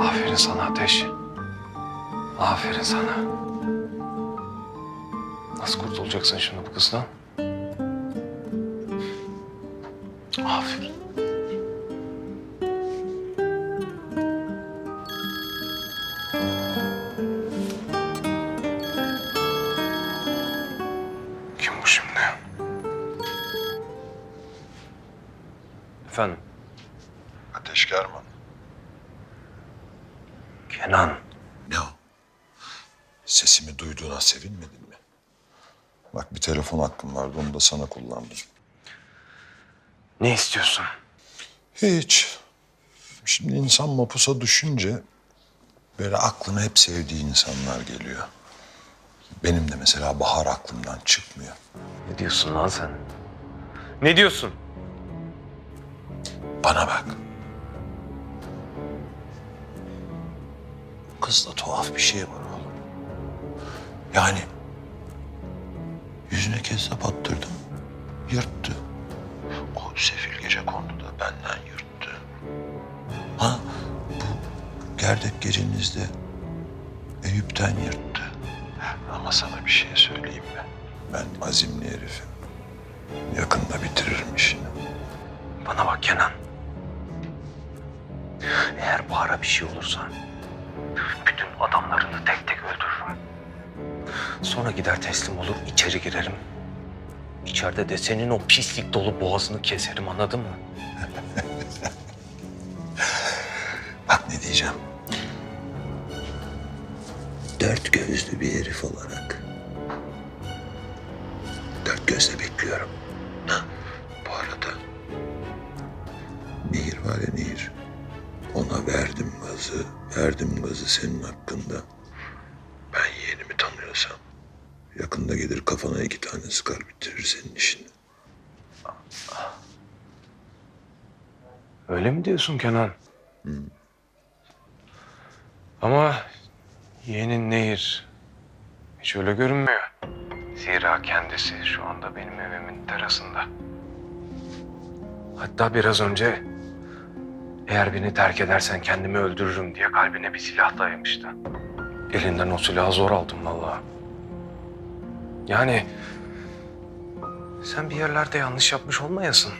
Aferin sana Ateş. Aferin sana. Nasıl kurtulacaksın şimdi bu kızdan? Aferin. Efendim? Ateş German. Kenan. Ne o? Sesimi duyduğuna sevinmedin mi? Bak bir telefon hakkım vardı onu da sana kullandım. Ne istiyorsun? Hiç. Şimdi insan mapusa düşünce böyle aklına hep sevdiği insanlar geliyor. Benim de mesela Bahar aklımdan çıkmıyor. Ne diyorsun lan sen? Ne diyorsun? Bana bak. Kızda tuhaf bir şey var oğlum. Yani yüzüne kezzap attırdım. Yırttı. O sefil gece kondu da benden yırttı. Ha bu gerdek gecenizde Eyüp'ten yırttı. Ama sana bir şey söyleyeyim mi? Ben azimli herifim. Bir şey olursa bütün adamlarını tek tek öldürürüm. Sonra gider teslim olur içeri girerim. İçeride de senin o pislik dolu boğazını keserim anladın mı? Bak ne diyeceğim. Dört gözlü bir herif olarak. Dört gözle bekliyorum. Ha, bu arada Nehir var ya Nehir. Ona verdim gazı, verdim gazı senin hakkında. Ben yeğenimi tanıyorsam yakında gelir kafana iki tane sıkar bitirir senin işini. Öyle mi diyorsun Kenan? Ama yeğenin Nehir hiç öyle görünmüyor. Zira kendisi şu anda benim evimin terasında. Hatta biraz önce eğer beni terk edersen kendimi öldürürüm diye kalbine bir silah dayamıştı. Elinden o silahı zor aldım vallahi. Yani sen bir yerlerde yanlış yapmış olmayasın.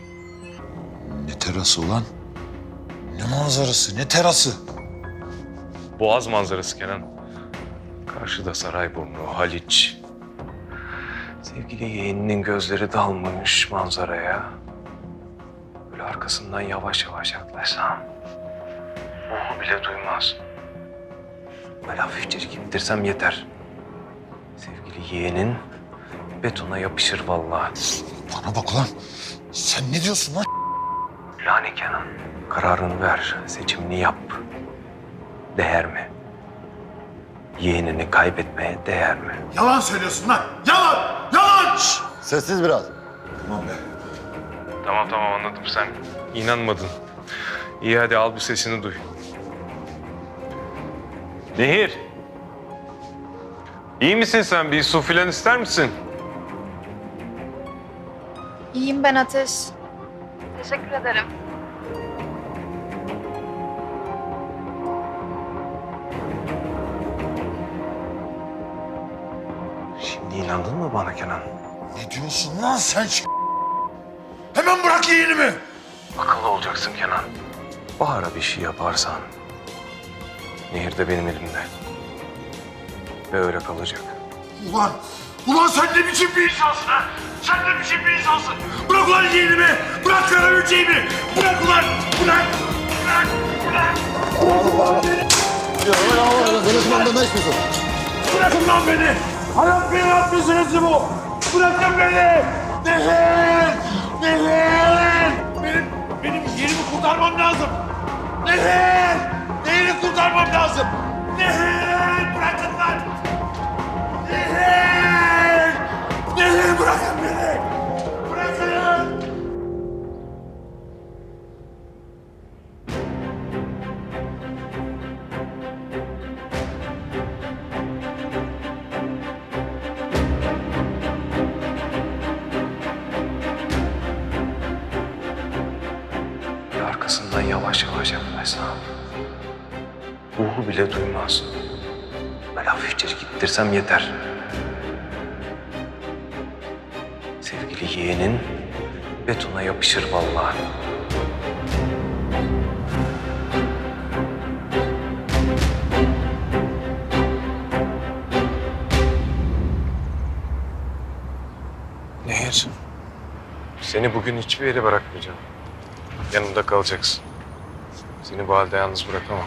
Ne terası ulan? Ne manzarası, ne terası? Boğaz manzarası Kenan. Karşıda Sarayburnu, Haliç. Sevgili yeğeninin gözleri dalmış manzaraya. Arkasından yavaş yavaş yaklaşsam. Ruhu bile duymaz. Böyle hafifçecik indirsem yeter. Sevgili yeğenin betona yapışır vallahi. Bana bak ulan. Sen ne diyorsun lan? Yani Kenan, kararını ver, seçimini yap. Değer mi? Yeğenini kaybetmeye değer mi? Yalan söylüyorsun lan. Yalan. Yalan. Sessiz biraz. Tamam be. Tamam tamam anladım sen inanmadın. İyi hadi al bir sesini duy. Nehir. İyi misin sen? Bir su filan ister misin? İyiyim ben Ateş. Teşekkür ederim. Şimdi inandın mı bana Kenan? Ne diyorsun lan sen? Hemen bırak yeğenimi. Akıllı olacaksın Kenan. Bahar'a bir şey yaparsan... Nehir de benim elimde. Ve öyle kalacak. Ulan. Ulan sen ne biçim bir insansın ha? Sen ne biçim bir insansın? Bırak ulan yeğenimi. Bırak karabileceğimi. Bırak ulan. Bırak. Bırak. Bırak. Konuşmamda ne istiyorsun? Bırakın lan beni. Hayat beni atmışsınız bu. Bırakın beni. lazım. Nehir bırakın lan! Nehir! Nehir bırakın beni! Bırakın! Arkasından yavaş yavaş yaklaşsam. Ruhu bile duymaz. Böyle hafifçe gittirsem yeter. Sevgili yeğenin betona yapışır vallahi. Nehir. Seni bugün hiçbir yere bırakmayacağım. Yanımda kalacaksın. Seni bu halde yalnız bırakamam.